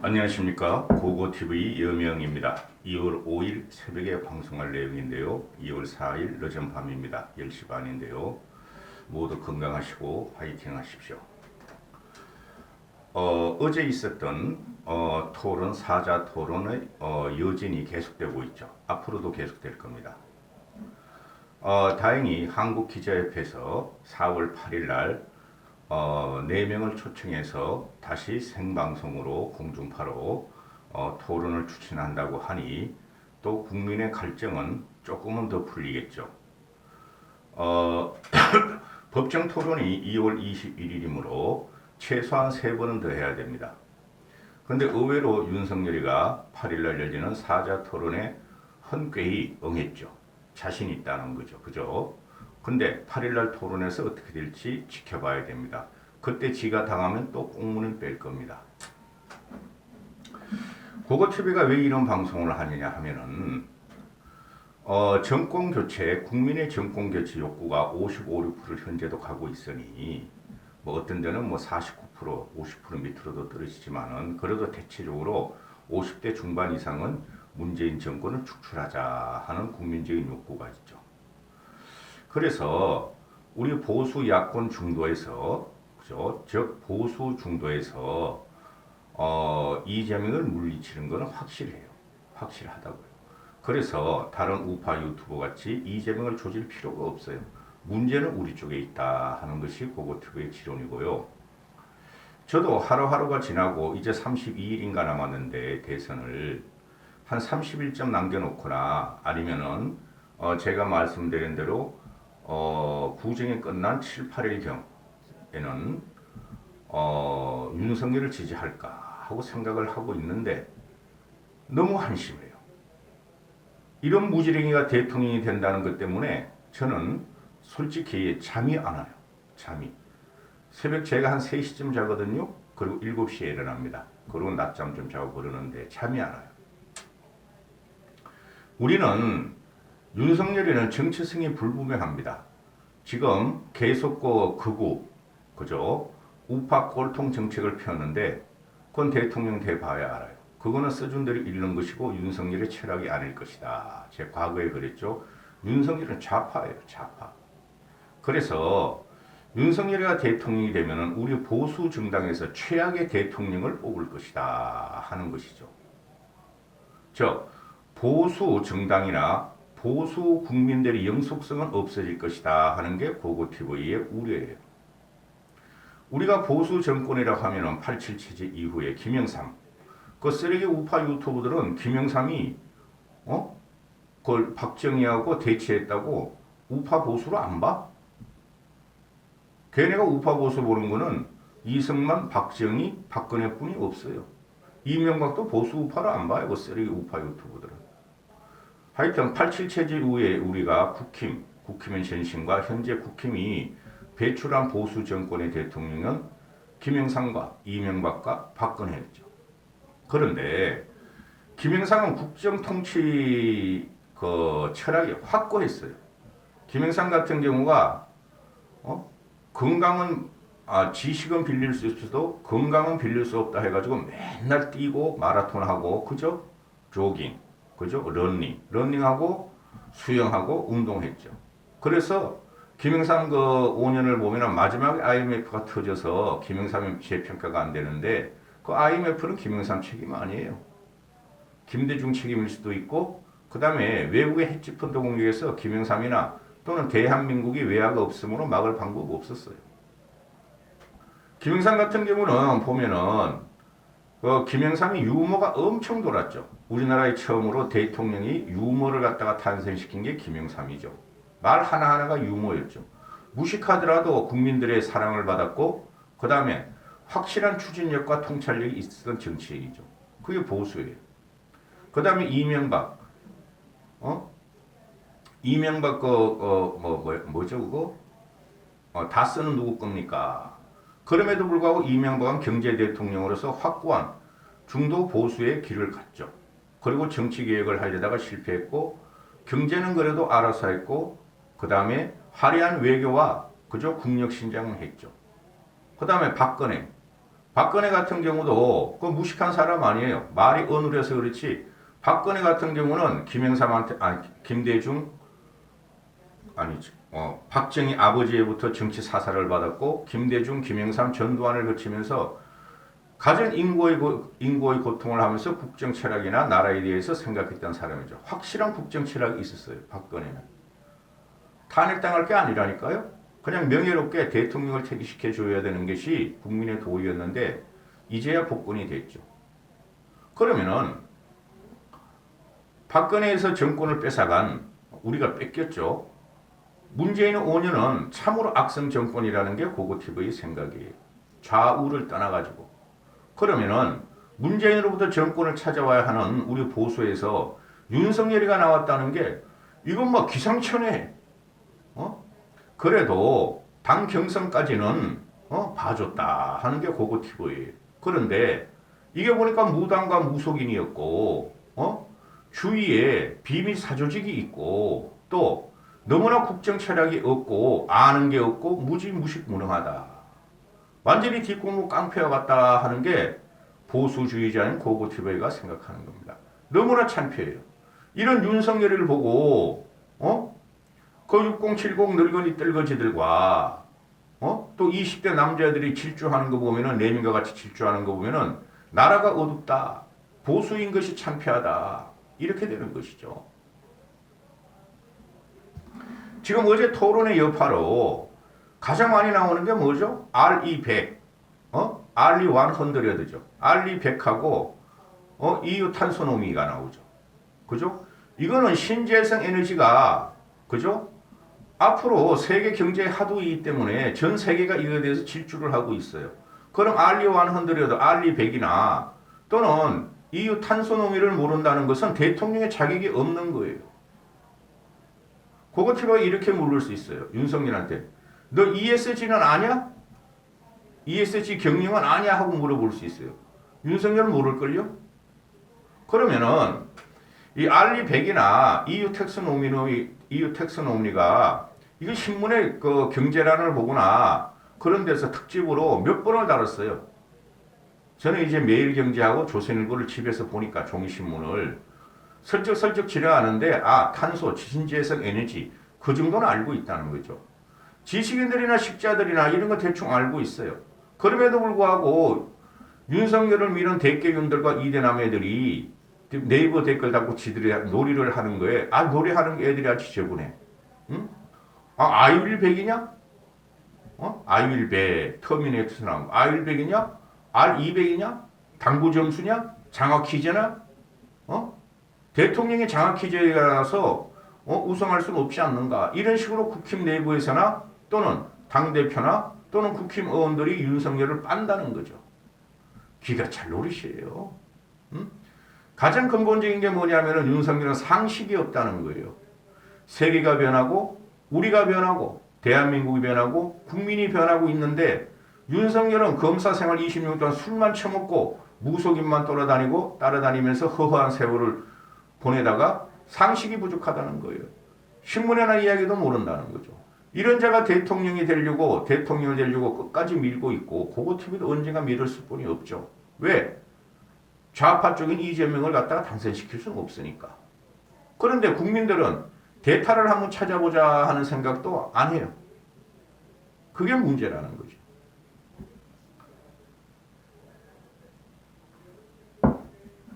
안녕하십니까 고고TV 여명입니다. 2월 5일 새벽에 방송할 내용인데요. 2월 4일 늦은 밤입니다. 10시 반인데요. 모두 건강하시고 화이팅 하십시오. 어, 어제 있었던 어, 토론, 사자 토론의 어, 여진이 계속되고 있죠. 앞으로도 계속될 겁니다. 어, 다행히 한국기자협회에서 4월 8일 날 어, 4명을 초청해서 다시 생방송으로 공중파로 어, 토론을 추진한다고 하니 또 국민의 갈증은 조금은 더 풀리겠죠. 어, 법정 토론이 2월 21일이므로 최소한 3번은 더 해야 됩니다. 그런데 의외로 윤석열이가 8일날 열리는 사자 토론에 흔쾌히 응했죠. 자신 있다는 거죠. 그죠? 근데 8일날 토론에서 어떻게 될지 지켜봐야 됩니다. 그때 지가 당하면 또 꽁문을 뺄 겁니다. 고고TV가 왜 이런 방송을 하느냐 하면은 어, 정권 교체, 국민의 정권 교체 욕구가 55, 6% 현재도 가고 있으니 뭐 어떤 데는 뭐 49%, 50% 밑으로도 떨어지지만은 그래도 대체적으로 50대 중반 이상은 문재인 정권을 축출하자 하는 국민적인 욕구가 있죠. 그래서 우리 보수 야권 중도에서 그죠? 즉 보수 중도에서 어, 이재명을 물리치는 것은 확실해요. 확실하다고요. 그래서 다른 우파 유튜버 같이 이재명을 조질 필요가 없어요. 문제는 우리 쪽에 있다 하는 것이 고고튜브의 지론이고요. 저도 하루하루가 지나고 이제 32일인가 남았는데 대선을 한 30일쯤 남겨놓거나 아니면은 어 제가 말씀드린 대로 어 구정이 끝난 7, 8일경에는 어 윤석열을 지지할까 하고 생각을 하고 있는데 너무 한심해요. 이런 무지랭이가 대통령이 된다는 것 때문에 저는 솔직히 잠이 안 와요. 잠이. 새벽 제가 한 3시쯤 자거든요. 그리고 7시에 일어납니다. 그리고 낮잠 좀 자고 그러는데 잠이 안 와요. 우리는 윤석열이는 정체성이 불분명합니다. 지금 계속 그 극우, 그죠? 우파 꼴통 정책을 펴는데 그건 대통령 돼봐야 알아요. 그거는 써준 대로 읽는 것이고 윤석열의 철학이 아닐 것이다. 제 과거에 그랬죠. 윤석열은 좌파예요, 좌파. 그래서 윤석열이가 대통령이 되면 우리 보수 정당에서 최악의 대통령을 뽑을 것이다 하는 것이죠. 즉 보수 정당이나 보수 국민들의 영속성은 없어질 것이다 하는 게 고고TV의 우려예요. 우리가 보수 정권이라고 하면은 87 체제 이후에 김영삼 그 쓰레기 우파 유튜브들은 김영삼이 어? 그걸 박정희하고 대치했다고 우파 보수로 안 봐? 걔네가 우파 보수 보는 거는 이승만, 박정희, 박근혜뿐이 없어요. 이명박도 보수 우파로 안 봐요. 그 쓰레기 우파 유튜브들은. 하여튼 87 체제 이후에 우리가 국힘, 국힘의 전신과 현재 국힘이 배출한 보수 정권의 대통령은 김영삼과 이명박과 박근혜였죠. 그런데 김영삼은 국정 통치 그 철학이 확고했어요. 김영삼 같은 경우가 어? 건강은 아, 지식은 빌릴 수 있어도 건강은 빌릴 수 없다 해가지고 맨날 뛰고 마라톤 하고 그죠? 조깅, 그죠? 런닝, 런닝하고 수영하고 운동했죠. 그래서 김영삼 그 5년을 보면 마지막에 IMF가 터져서 김영삼이 재평가가 안 되는데 그 IMF는 김영삼 책임 아니에요. 김대중 책임일 수도 있고 그 다음에 외국의 헤지펀드 공격에서 김영삼이나 또는 대한민국이 외화가 없으므로 막을 방법 없었어요. 김영삼 같은 경우는 보면은 그 김영삼이 유머가 엄청 돌았죠. 우리나라의 처음으로 대통령이 유머를 갖다가 탄생시킨 게 김영삼이죠. 말 하나하나가 유머였죠. 무식하더라도 국민들의 사랑을 받았고 그 다음에 확실한 추진력과 통찰력이 있었던 정치인이죠. 그게 보수예요. 그 다음에 이명박, 어? 이명박 그 어 뭐 뭐, 뭐죠 그거? 어, 다 쓰는 누구 겁니까? 그럼에도 불구하고 이명박은 경제 대통령으로서 확고한 중도 보수의 길을 갔죠. 그리고 정치 개혁을 하려다가 실패했고 경제는 그래도 알아서 했고 그 다음에 화려한 외교와 그저 국력 신장을 했죠. 그 다음에 박근혜 박근혜 같은 경우도 그 무식한 사람 아니에요. 말이 어눌해서 그렇지. 박근혜 같은 경우는 김영삼한테 아니 김대중 아니지. 어, 박정희 아버지로부터 정치 사살을 받았고 김대중, 김영삼 전두환을 거치면서 가진 인고의 고, 인고의 고통을 하면서 국정 철학이나 나라에 대해서 생각했던 사람이죠. 확실한 국정 철학이 있었어요. 박근혜는 탄핵당할 게 아니라니까요. 그냥 명예롭게 대통령을 퇴기시켜 줘야 되는 것이 국민의 도의였는데 이제야 복권이 됐죠. 그러면은 박근혜에서 정권을 뺏어간 우리가 뺏겼죠. 문재인의 5년은 참으로 악성 정권이라는 게 고고TV의 생각이에요. 좌우를 떠나가지고. 그러면은 문재인으로부터 정권을 찾아와야 하는 우리 보수에서 윤석열이가 나왔다는 게 이건 뭐 기상천외. 어? 그래도 당 경선까지는 어? 봐줬다 하는 게 고고TV예요. 그런데 이게 보니까 무당과 무속인이었고 어? 주위에 비밀 사조직이 있고 또 너무나 국정 철학이 없고 아는 게 없고 무지무식 무능하다. 완전히 뒷공무 깡패와 같다 하는 게 보수주의자인 고고티베이가 생각하는 겁니다. 너무나 창피해요. 이런 윤석열을 보고 어? 그 6070 늙은이 뜰거지들과 어? 또 20대 남자들이 질주하는 거 보면은 레민과 같이 질주하는 거 보면은 나라가 어둡다. 보수인 것이 창피하다. 이렇게 되는 것이죠. 지금 어제 토론의 여파로 가장 많이 나오는 게 뭐죠? RE100, 어? RE100죠. RE100하고 어? EU 탄소노미가 나오죠. 그죠? 이거는 신재생 에너지가 그죠? 앞으로 세계 경제 하도이기 때문에 전 세계가 이거에 대해서 질주를 하고 있어요. 그럼 RE100이라도 RE100이나 또는 EU 탄소노미를 모른다는 것은 대통령의 자격이 없는 거예요. 고거티가 이렇게 물을 수 있어요. 윤석열한테. 너 ESG는 아냐? ESG 경영은 아냐? 하고 물어볼 수 있어요. 윤석열은 모를걸요? 그러면은 이 알리 100이나 EU 텍스노미 EU 텍스노미가 이거 신문에 그 경제란을 보거나 그런 데서 특집으로 몇 번을 다뤘어요. 저는 이제 매일경제하고 조선일보를 집에서 보니까 종이신문을 슬쩍슬쩍 지나가는데 아 탄소, 신재생 에너지 그 정도는 알고 있다는 거죠. 지식인들이나 식자들이나 이런 거 대충 알고 있어요. 그럼에도 불구하고 윤석열을 미는 대개균들과 이대남 애들이 네이버 댓글 달고 지들이 놀이를 하는 거에 아 놀이하는 애들이 아주 지저분해. 응? 아 아이윌 100이냐? 어? 아이윌 100 터미네이터 나온 거 아이윌 100이냐? R200이냐? 당구 점수냐? 장학 퀴즈나? 어? 대통령의 장학 퀴즈에 가서 어, 우승할 수는 없지 않는가? 이런 식으로 국힘 내부에서나 또는 당 대표나 또는 국힘 의원들이 윤석열을 빤다는 거죠. 기가 찰 노릇이에요. 응? 가장 근본적인 게 뭐냐면은 윤석열은 상식이 없다는 거예요. 세계가 변하고 우리가 변하고 대한민국이 변하고 국민이 변하고 있는데 윤석열은 검사 생활 26년 동안 술만 처먹고 무속인만 돌아다니고 따라다니면서 허허한 세월을 보내다가 상식이 부족하다는 거예요. 신문에나 이야기도 모른다는 거죠. 이런 자가 대통령이 되려고 대통령을 되려고 끝까지 밀고 있고 그거 TV도 언젠가 밀을 수뿐이 없죠. 왜? 좌파 쪽인 이재명을 갖다가 당선시킬 수는 없으니까. 그런데 국민들은 대타를 한번 찾아보자 하는 생각도 안 해요. 그게 문제라는 거죠.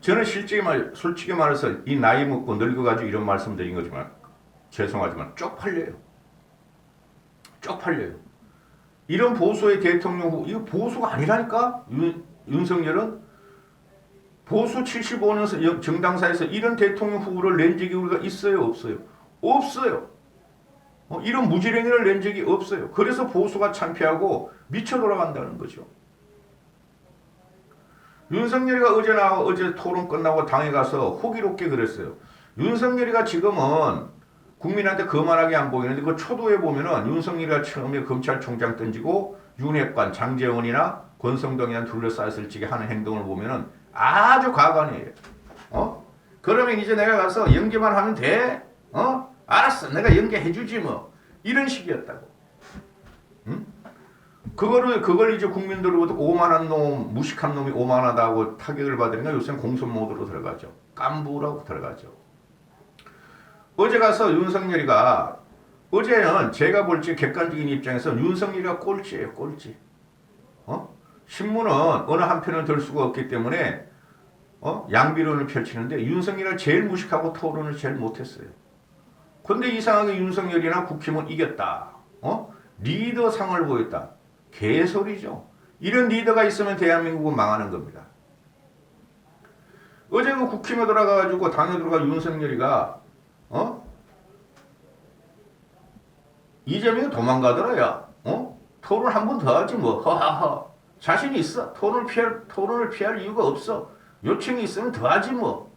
저는 실제 말, 솔직히 말해서 이 나이 먹고 늙어가지고 이런 말씀 드린 거지만 죄송하지만 쪽팔려요. 쪽팔려요. 이런 보수의 대통령 후, 이거 보수가 아니라니까? 윤, 윤석열은 보수 75년 정당사에서 이런 대통령 후보를 낸 적이 우리가 있어요? 없어요? 없어요. 어, 이런 무지랭이를 낸 적이 없어요. 그래서 보수가 창피하고 미쳐 돌아간다는 거죠. 윤석열이가 어제 나 어제 토론 끝나고 당에 가서 호기롭게 그랬어요. 윤석열이가 지금은 국민한테 거만하게 안 보이는데 그 초도에 보면은 윤석열이가 처음에 검찰총장 던지고 윤핵관 장재원이나 권성동이나 둘러싸였을 적에 하는 행동을 보면은 아주 과관이에요. 어? 그러면 이제 내가 가서 연기만 하면 돼? 어? 알았어. 내가 연기해 주지 뭐. 이런 식이었다고. 응? 그거를 그걸 이제 국민들로부터 오만한 놈, 무식한 놈이 오만하다고 타격을 받으니까 요새는 공손 모드로 들어가죠. 깐부라고 들어가죠. 어제 가서 윤석열이가 어제는 제가 볼지 객관적인 입장에서 윤석열이가 꼴찌예요, 꼴찌. 어? 신문은 어느 한편을 들 수가 없기 때문에 어? 양비론을 펼치는데 윤석열을 제일 무식하고 토론을 제일 못했어요. 근데 이상하게 윤석열이나 국힘은 이겼다. 어? 리더상을 보였다. 개소리죠. 이런 리더가 있으면 대한민국은 망하는 겁니다. 어제 그 국힘에 들어가가지고 당에 들어가 윤석열이가 어? 이재명이 도망가더라야. 어? 토론 한 번 더 하지 뭐. 허하허. 자신이 있어. 토론을 피할 토론을 피할 이유가 없어. 요청이 있으면 더 하지 뭐.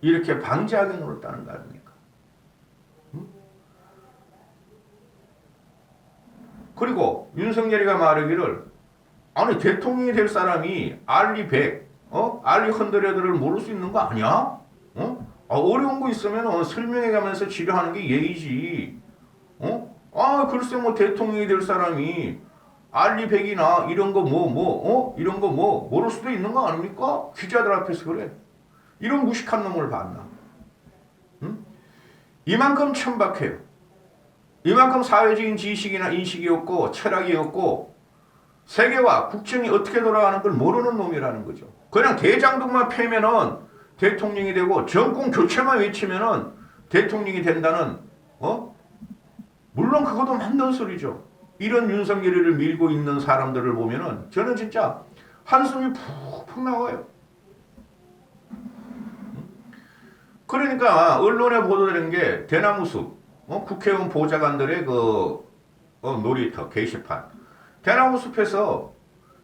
이렇게 방지하게 노렸다는 거 아닙니까? 응? 그리고 윤석열이가 말하기를 아니 대통령이 될 사람이 알리 백, 어? 알리 헌드레드를 모를 수 있는 거 아니야? 어? 아, 어려운 거 있으면 어, 설명해 가면서 치료하는 게 예의지. 어? 아, 글쎄 뭐 대통령이 될 사람이 알리 백이나 이런 거 뭐 뭐, 어? 이런 거 뭐 모를 수도 있는 거 아닙니까? 기자들 앞에서 그래. 이런 무식한 놈을 봤나? 응? 이만큼 천박해요. 이만큼 사회적인 지식이나 인식이 없고 철학이 없고 세계와 국정이 어떻게 돌아가는 걸 모르는 놈이라는 거죠. 그냥 대장동만 패면은 대통령이 되고 정권 교체만 외치면은 대통령이 된다는 어? 물론 그것도 맞는 소리죠. 이런 윤석열이를 밀고 있는 사람들을 보면은 저는 진짜 한숨이 푹푹 나와요. 그러니까 언론에 보도되는 게 대나무 숲, 어? 국회의원 보좌관들의 그 어, 놀이터 게시판, 대나무 숲에서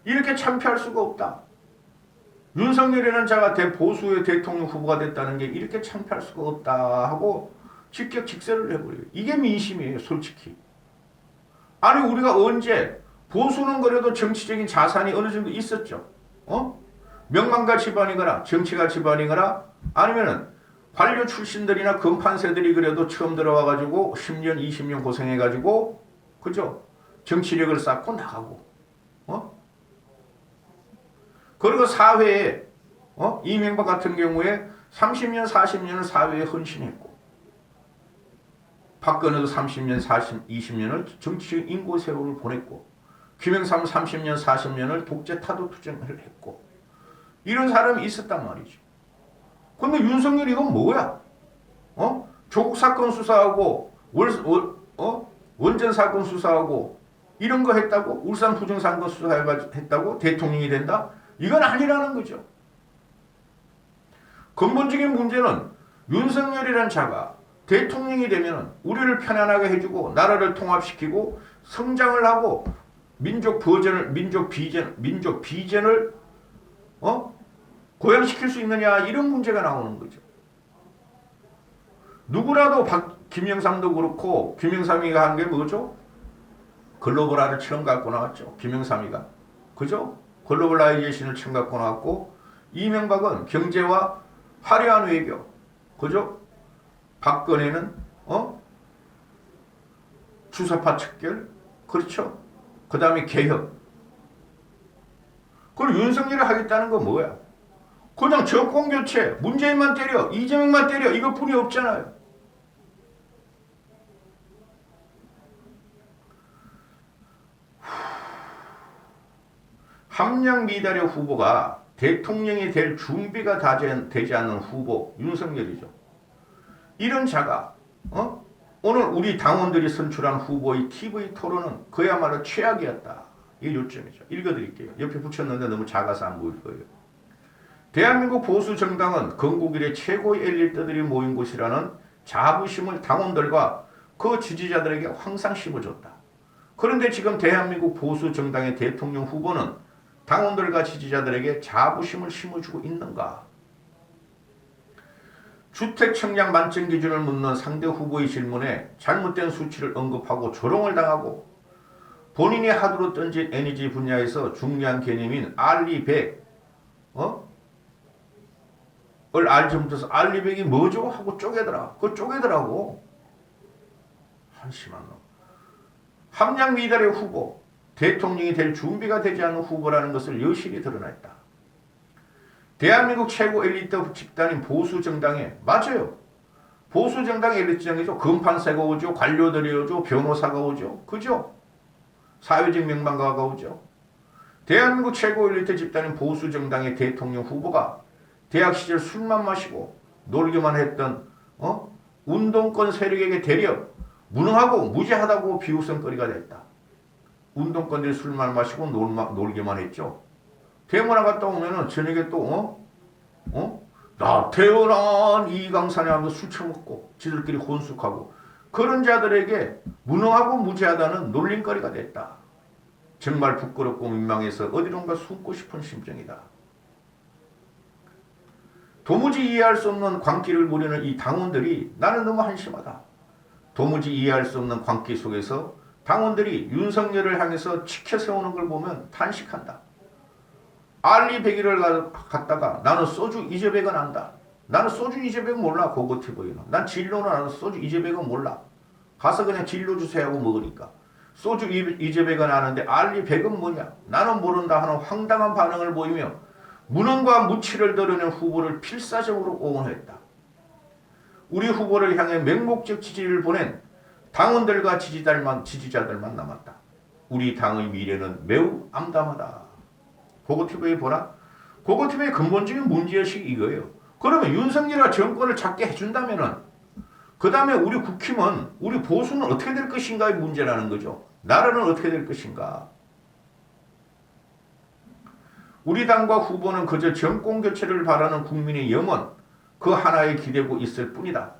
이렇게 참패할 수가 없다. 윤석열이라는 자가 대보수의 대통령 후보가 됐다는 게 이렇게 참패할 수가 없다 하고 직격 직설을 해버려요. 이게 민심이에요, 솔직히. 아니 우리가 언제 보수는 그래도 정치적인 자산이 어느 정도 있었죠. 어? 명망가 집안이거나 정치가 집안이거나 아니면은 관료 출신들이나 금판세들이 그래도 처음 들어와 가지고 10년 20년 고생해 가지고 그죠? 정치력을 쌓고 나가고 어? 그리고 사회에 어? 이명박 같은 경우에 30년 40년을 사회에 헌신했고 박근혜도 30년 40 20년을 정치적 인고 세월을 보냈고 김영삼 30년 40년을 독재 타도 투쟁을 했고 이런 사람이 있었단 말이죠. 근데 윤석열 이건 뭐야? 어? 조국 사건 수사하고 월, 월 어? 원전 사건 수사하고 이런 거 했다고 울산 부정 사건 수사했다고 대통령이 된다? 이건 아니라는 거죠. 근본적인 문제는 윤석열이란 자가 대통령이 되면 우리를 편안하게 해주고 나라를 통합시키고 성장을 하고 민족 버전을 민족 비전 민족 비전을 어 고양시킬 수 있느냐 이런 문제가 나오는 거죠. 누구라도 박 김영삼도 그렇고 김영삼이가 한 게 뭐죠? 글로벌화를 처음 갖고 나왔죠. 김영삼이가 그죠? 글로벌라이제이션을 처음 갖고 나왔고 이명박은 경제와 화려한 외교 그죠? 박근혜는 어 주사파 척결 그렇죠? 그 다음에 개혁 그리고 윤석열이 하겠다는 건 뭐야? 그냥 정권 교체, 문재인만 때려, 이재명만 때려 이것뿐이 없잖아요. 함량 미달의 후보가 대통령이 될 준비가 되지 않는 후보 윤석열이죠. 이런 자가 어? 오늘 우리 당원들이 선출한 후보의 TV 토론은 그야말로 최악이었다. 이 요점이죠. 읽어드릴게요. 옆에 붙였는데 너무 작아서 안 보일 거예요. 대한민국 보수 정당은 건국 이래 최고의 엘리트들이 모인 곳이라는 자부심을 당원들과 그 지지자들에게 항상 심어줬다. 그런데 지금 대한민국 보수 정당의 대통령 후보는 당원들과 지지자들에게 자부심을 심어주고 있는가? 주택 청약 만점 기준을 묻는 상대 후보의 질문에 잘못된 수치를 언급하고 조롱을 당하고 본인이 하도로 던진 에너지 분야에서 중요한 개념인 알리백, 어? 을 알지 못해서 알리백이 뭐죠? 하고 쪼개더라. 그거 쪼개더라고. 한심한 놈. 함량 미달의 후보, 대통령이 될 준비가 되지 않은 후보라는 것을 여실히 드러냈다. 대한민국 최고 엘리트 집단인 보수 정당에 맞아요. 보수 정당 엘리트 정이죠. 금판세가 오죠. 관료들이 오죠. 변호사가 오죠. 그죠? 사회적 명망가가 오죠. 대한민국 최고 엘리트 집단인 보수 정당의 대통령 후보가 대학 시절 술만 마시고 놀기만 했던 어? 운동권 세력에게 대려 무능하고 무지하다고 비웃음거리가 됐다. 운동권들이 술만 마시고 놀마, 놀기만 했죠. 대문화 갔다 오면은 저녁에 또 어? 어? 나 태어난 이강산에 하면서 술 처먹고 지들끼리 혼숙하고 그런 자들에게 무능하고 무지하다는 놀림거리가 됐다. 정말 부끄럽고 민망해서 어디론가 숨고 싶은 심정이다. 도무지 이해할 수 없는 광기를 부리는 이 당원들이 나는 너무 한심하다. 도무지 이해할 수 없는 광기 속에서 당원들이 윤석열을 향해서 치켜 세우는 걸 보면 탄식한다. 알리베기를 갖다가 나는 소주 이재백은 안다. 나는 소주 이재백은 몰라. 고고티브이는. 난 진로는 알아. 소주 이재백은 몰라. 가서 그냥 진로 주세요 하고 먹으니까. 소주 이재백은 아는데 알리 백은 뭐냐? 나는 모른다 하는 황당한 반응을 보이며 무능과 무치를 드러낸 후보를 필사적으로 옹호했다. 우리 후보를 향해 맹목적 지지를 보낸 당원들과 지지자들만, 지지자들만 남았다. 우리 당의 미래는 매우 암담하다. 고고TV에 보라. 고고TV의 근본적인 문제의식이 이거예요. 그러면 윤석열이가 정권을 잡게 해준다면은 그 다음에 우리 국힘은 우리 보수는 어떻게 될 것인가의 문제라는 거죠. 나라는 어떻게 될 것인가. 우리 당과 후보는 그저 정권 교체를 바라는 국민의 영혼 그 하나에 기대고 있을 뿐이다.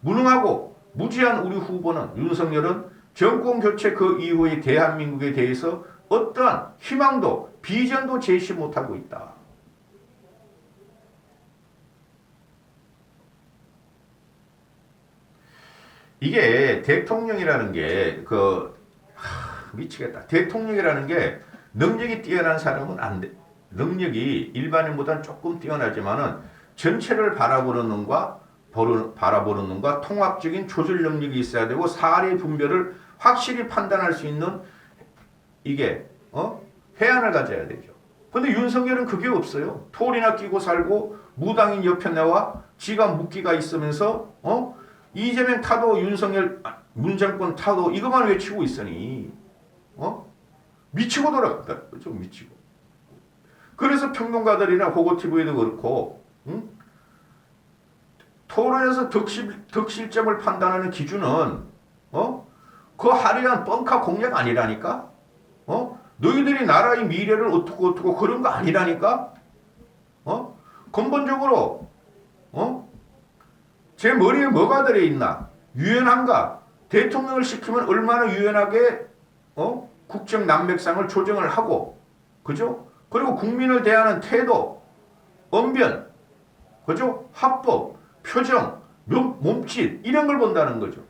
무능하고 무지한 우리 후보는 윤석열은 정권 교체 그 이후의 대한민국에 대해서 어떠한 희망도 비전도 제시 못하고 있다. 이게 대통령이라는 게 그 미치겠다. 대통령이라는 게 능력이 뛰어난 사람은 안 돼. 능력이 일반인보다는 조금 뛰어나지만은 전체를 바라보는 눈과 바라보는 눈과 통합적인 조절 능력이 있어야 되고 사례 분별을 확실히 판단할 수 있는 이게 어? 해안을 가져야 되죠. 근데 윤석열은 그게 없어요. 톨이나 끼고 살고 무당인 옆에 나와 지가 묵기가 있으면서 어? 이재명 타도 윤석열 아, 문정권 타도 이것만 외치고 있으니 어? 미치고 돌아갔다. 좀 미치고. 그래서 평론가들이나 호고TV도 그렇고 응? 토론에서 덕실, 덕실점을 판단하는 기준은 어? 그 화려한 뻥카 공약 아니라니까? 어? 너희들이 나라의 미래를 어떻고 어떻고 그런 거 아니라니까? 어? 근본적으로 어? 제 머리에 뭐가 들어있나? 유연한가? 대통령을 시키면 얼마나 유연하게 어? 국정 난맥상을 조정을 하고 그죠? 그리고 국민을 대하는 태도, 언변, 그죠? 합법, 표정, 몸짓 이런 걸 본다는 거죠.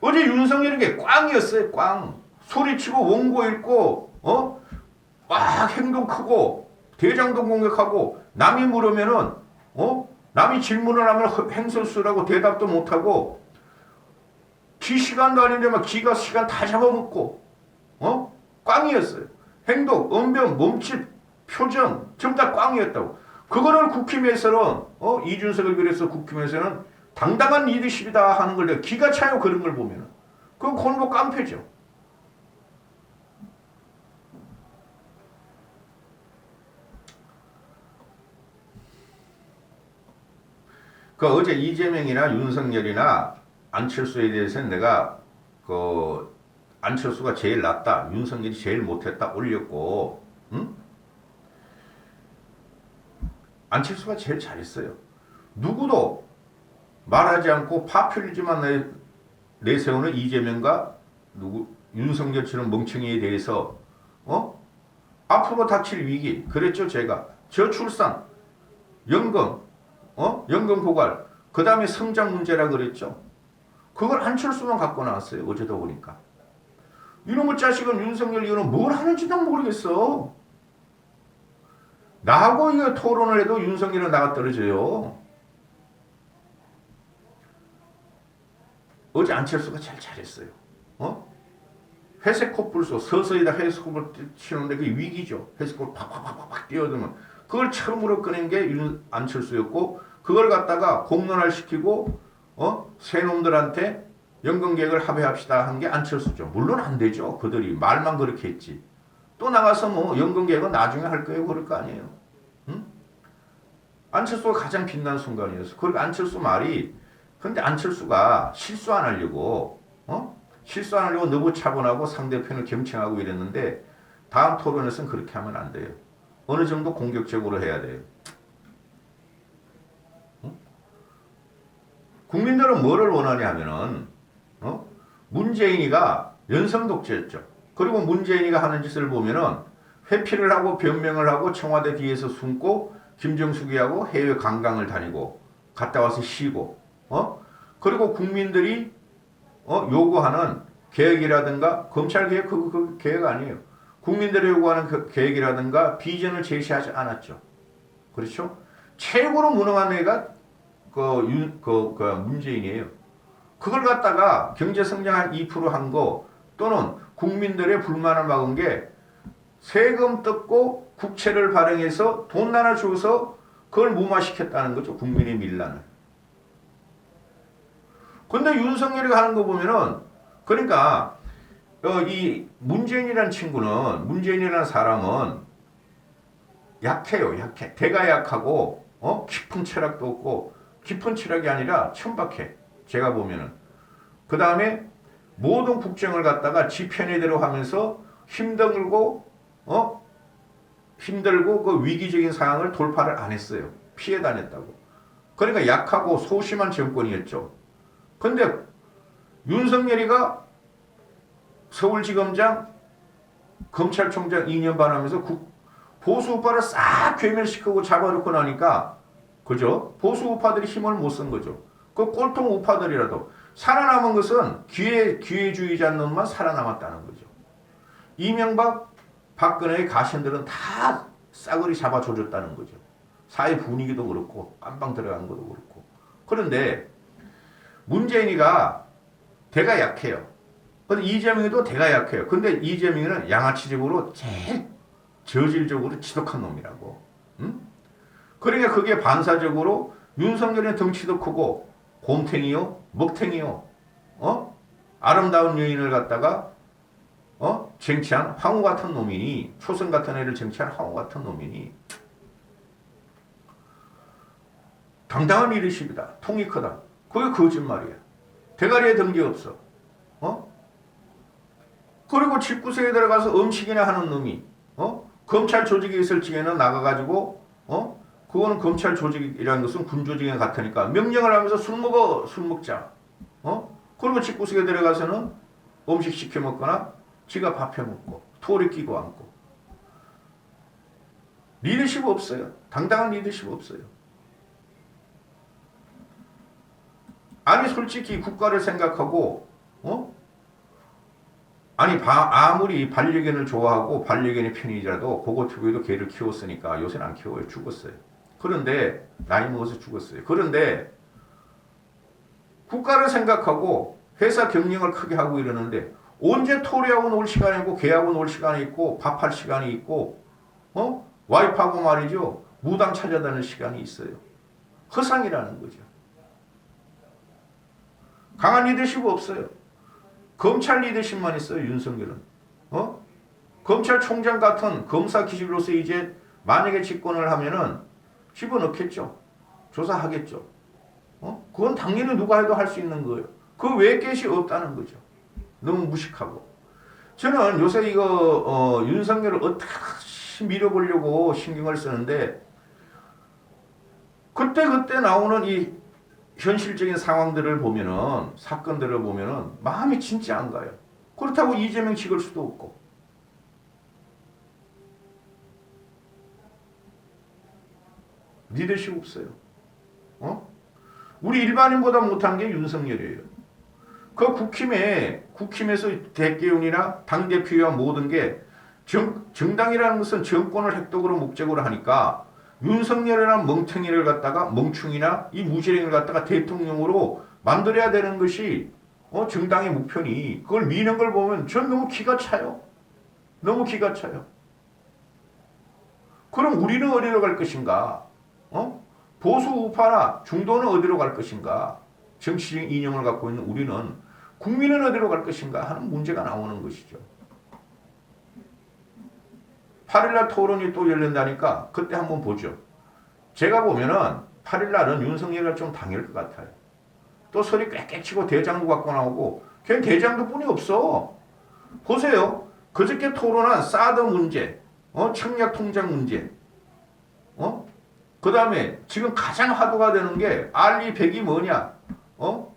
어제 윤석열에게 꽝이었어요. 꽝. 소리치고 원고 읽고 어? 막 행동 크고 대장동 공격하고 남이 물으면은 어? 남이 질문을 하면 행설수라고 대답도 못하고 기 시간도 아닌데 막 기가 시간 다 잡아먹고 어? 꽝이었어요. 행동, 언변, 몸짓, 표정 전부 다 꽝이었다고. 그거를 국힘에서는 어? 이준석을 비롯해서 국힘에서는 당당한 리더십이다 하는 걸 내가 기가 차요 그런 걸 보면은. 그건 골목 깡패죠. 그 어제 이재명이나 윤석열이나 안철수에 대해서는 내가 그 안철수가 제일 낫다, 윤석열이 제일 못했다 올렸고, 응? 안철수가 제일 잘했어요. 누구도 말하지 않고 파퓰리즘만 내, 내세우는 이재명과 누구 윤석열처럼 멍청이에 대해서 어? 앞으로 닥칠 위기 그랬죠 제가. 저출산 연금 어? 연금 고갈 그 다음에 성장 문제라 그랬죠. 그걸 안철수만 갖고 나왔어요 어제도 보니까 이놈의 자식은 윤석열 이거는 뭘 하는지도 모르겠어 나하고 이거 토론을 해도 윤석열은 나가 떨어져요 어제 안철수가 잘 잘했어요. 어? 회색 코뿔소 서서히 다 회색 코뿔 치는데 그게 위기죠. 회색 코뿔 팍팍팍팍 뛰어들면 그걸 처음으로 꺼낸 게 윤- 안철수였고 그걸 갖다가 공론화 시키고 어? 새 놈들한테 연금계획을 합의합시다 한 게 안철수죠. 물론 안 되죠. 그들이 말만 그렇게 했지. 또 나가서 뭐 연금계획은 나중에 할 거예요. 그럴 거 아니에요. 응? 안철수가 가장 빛난 순간이었어. 그리고 안철수 말이 근데 안철수가 실수 안 하려고 어? 실수 안 하려고 너무 차분하고 상대편을 경청하고 이랬는데 다음 토론에서는 그렇게 하면 안 돼요. 어느 정도 공격적으로 해야 돼요. 어? 국민들은 뭐를 원하냐 하면은 어? 문재인이가 연성 독재였죠. 그리고 문재인이가 하는 짓을 보면은 회피를 하고 변명을 하고 청와대 뒤에서 숨고 김정숙이하고 해외 관광을 다니고 갔다 와서 쉬고 어? 그리고 국민들이 어? 요구하는 계획이라든가 검찰 계획 그, 그 계획 아니에요. 국민들이 요구하는 그 계획이라든가 비전을 제시하지 않았죠. 그렇죠? 최고로 무능한 애가 그, 윤, 그, 그 문재인이에요. 그걸 갖다가 경제 성장 한 2%한 거 또는 국민들의 불만을 막은 게 세금 뜯고 국채를 발행해서 돈 나눠 줘서 그걸 무마시켰다는 거죠. 국민의 밀란을. 근데 윤석열이 하는 거 보면은 그러니까 어, 이 문재인이라는 친구는 문재인이라는 사람은 약해요. 약해. 대가 약하고 어? 깊은 철학도 없고 깊은 철학이 아니라 천박해. 제가 보면은 그 다음에 모든 국정을 갖다가 지 편의대로 하면서 힘들고 어 힘들고 그 위기적인 상황을 돌파를 안 했어요. 피해 다녔다고. 그러니까 약하고 소심한 정권이었죠. 근데 윤석열이가 서울지검장 검찰총장 2년 반 하면서 국, 보수 우파를 싹 괴멸시키고 잡아놓고 나니까 그죠? 보수 우파들이 힘을 못 쓴 거죠. 그 꼴통 우파들이라도 살아남은 것은 기회, 기회주의자 놈만 살아남았다는 거죠. 이명박, 박근혜의 가신들은 다 싸그리 잡아줘줬다는 거죠. 사회 분위기도 그렇고 깜빵 들어간 것도 그렇고. 그런데 문재인이가 대가 약해요. 근데 이재명이도 대가 약해요. 근데 이재명이는 양아치적으로 제일 저질적으로 지독한 놈이라고. 응? 그러니까 그게 반사적으로 윤석열의 덩치도 크고 곰탱이요, 먹탱이요, 어? 아름다운 여인을 갖다가 어? 쟁취한 황후 같은 놈이니 초선 같은 애를 쟁취한 황후 같은 놈이니 당당한 리더십이다. 통이 크다. 그게 거짓말이야. 대가리에 든게 없어. 어? 그리고 집구석에 들어가서 음식이나 하는 놈이 어? 검찰 조직에 있을 적에는 나가가지고 어? 그거는 검찰 조직이라는 것은 군 조직에 같으니까 명령을 하면서 술 먹어 술 먹자. 어? 그리고 집구석에 들어가서는 음식 시켜 먹거나 지가 밥해 먹고 토리 끼고 앉고. 리더십 없어요. 당당한 리더십 없어요. 아니 솔직히 국가를 생각하고 어? 아니 바, 아무리 반려견을 좋아하고 반려견의 편이라도 그거 특유에도 개를 키웠으니까 요새는 안 키워요. 죽었어요 그런데 나이 먹어서 죽었어요. 그런데 국가를 생각하고 회사 경영을 크게 하고 이러는데 언제 토리하고 놀 시간이 있고 개하고 놀 시간이 있고 밥할 시간이 있고 어? 와이프하고 말이죠. 무당 찾아다닐 시간이 있어요. 허상이라는 거죠. 강한 리더십 없어요. 검찰 리더십만 있어요 윤석열은. 어? 검찰총장 같은 검사 기질로서 이제 만약에 집권을 하면은 집어넣겠죠. 조사하겠죠. 어? 그건 당연히 누가 해도 할 수 있는 거예요. 그 외의 것이 없다는 거죠. 너무 무식하고. 저는 요새 이거 어, 윤석열을 어떻게 밀어보려고 신경을 쓰는데 그때 그때 나오는 이 현실적인 상황들을 보면은 사건들을 보면은 마음이 진짜 안 가요. 그렇다고 이재명 찍을 수도 없고. 리더십 없어요. 어? 우리 일반인보다 못한 게 윤석열이에요. 그 국힘에 국힘에서 대개운이나 당 대표와 모든 게 정, 정당이라는 것은 정권을 획득으로 목적으로 하니까 윤석열이라는 멍청이를 갖다가 멍충이나 이 무지랭이를 갖다가 대통령으로 만들어야 되는 것이 어, 정당의 목표니 그걸 미는 걸 보면 전 너무 기가 차요. 너무 기가 차요. 그럼 우리는 어디로 갈 것인가? 어? 보수 우파나 중도는 어디로 갈 것인가? 정치적 이념을 갖고 있는 우리는 국민은 어디로 갈 것인가 하는 문제가 나오는 것이죠. 8일날 토론이 또 열린다니까 그때 한번 보죠. 제가 보면은 8일날은 윤석열이가 좀 당일 것 같아요. 또 소리 꽥꽥 치고 대장도 갖고 나오고 걔 대장도 뿐이 없어. 보세요. 그저께 토론한 사드 문제, 어? 청약 통장 문제, 어? 그 다음에 지금 가장 화두가 되는 게 알리 백이 뭐냐, 어?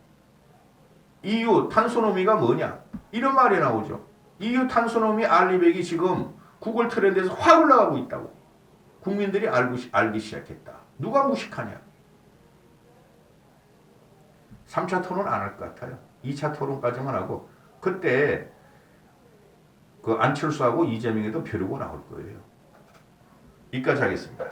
EU 탄소노미가 뭐냐 이런 말이 나오죠. EU 탄소노미 알리 백이 지금 구글 트렌드에서 확 올라가고 있다고. 국민들이 알고 시- 알기 시작했다. 누가 무식하냐? 3차 토론 안 할 것 같아요. 2차 토론까지만 하고 그때 그 안철수하고 이재명에도 벼르고 나올 거예요. 여기까지 하겠습니다.